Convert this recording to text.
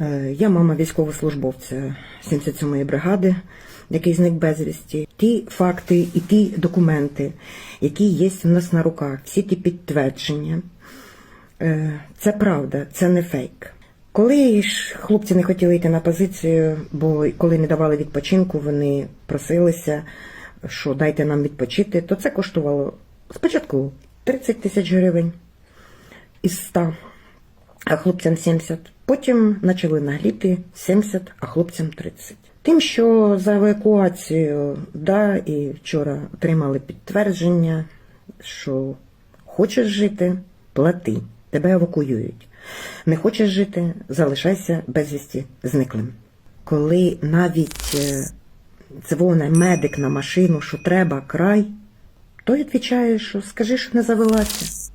Е, Я мама військовослужбовця 77-ї бригади, який зник безвісті. Ті факти і ті документи, які є в нас на руках, всі ті підтвердження, е, це правда, це не фейк. Коли ж хлопці не хотіли йти на позицію, бо коли не давали відпочинку, вони просилися, що дайте нам відпочити, то це коштувало спочатку 30 тисяч гривень із 100, а хлопцям 70. Потім почали нагліти 70, а хлопцям 30. Тим, що за евакуацію, да, і вчора отримали підтвердження, що хочеш жити, плати, тебе евакуюють. Не хочеш жити, залишайся безвісті зниклим. Коли навіть е, дзвоне медик на машину, що треба край, той відповідає, що скажи, що не завелася.